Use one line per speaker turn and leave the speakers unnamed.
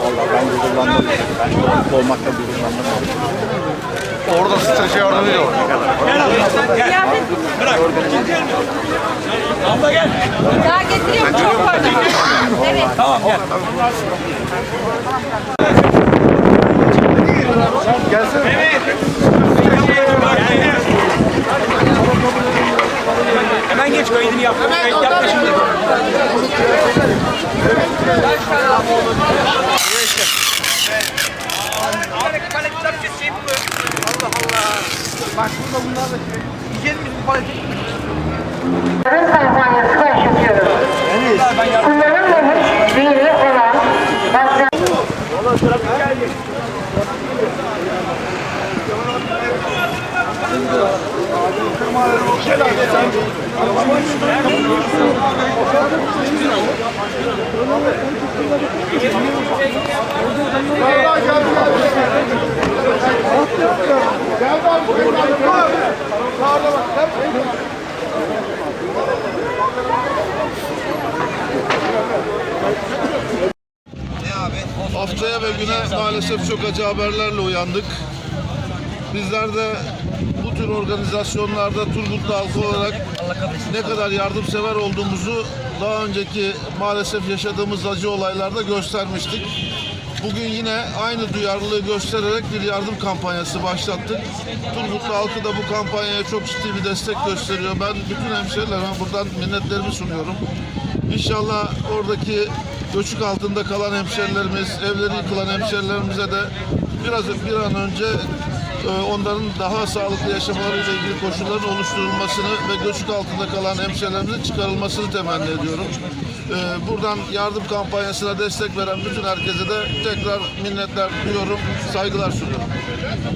Vallahi ben gururlandım. Ben çocuk olmakta gururlandım.
Orada streçe yardım ediyor.
Daha getiriyorum çok var daha. Evet.
Hemen geç kaydını yap. Kayıt yapma şimdi. Bak burada bunlar da şey. Yiyeceğiz mi bu paleti?
Tarım kampanyası başlatıyoruz. Kullanılmamış dini olan baklava
Haftaya ve güne maalesef çok acı haberlerle uyandık. Bizler de bu tür organizasyonlarda Turgutlu halkı olarak ne kadar yardımsever olduğumuzu daha önceki maalesef yaşadığımız acı olaylarda göstermiştik. Bugün yine aynı duyarlılığı göstererek bir yardım kampanyası başlattık. Turgutlu halkı da bu kampanyaya çok ciddi bir destek gösteriyor. Ben bütün hemşehrilerime buradan minnetlerimi sunuyorum. İnşallah oradaki göçük altında kalan hemşerilerimiz, evleri yıkılan hemşerilerimize de biraz bir an önce onların daha sağlıklı yaşamalarıyla ilgili koşulların oluşturulmasını ve göçük altında kalan hemşerilerimizin çıkarılmasını temenni ediyorum. E, Buradan yardım kampanyasına destek veren bütün herkese de tekrar minnetler duyuyorum, saygılar sunuyorum.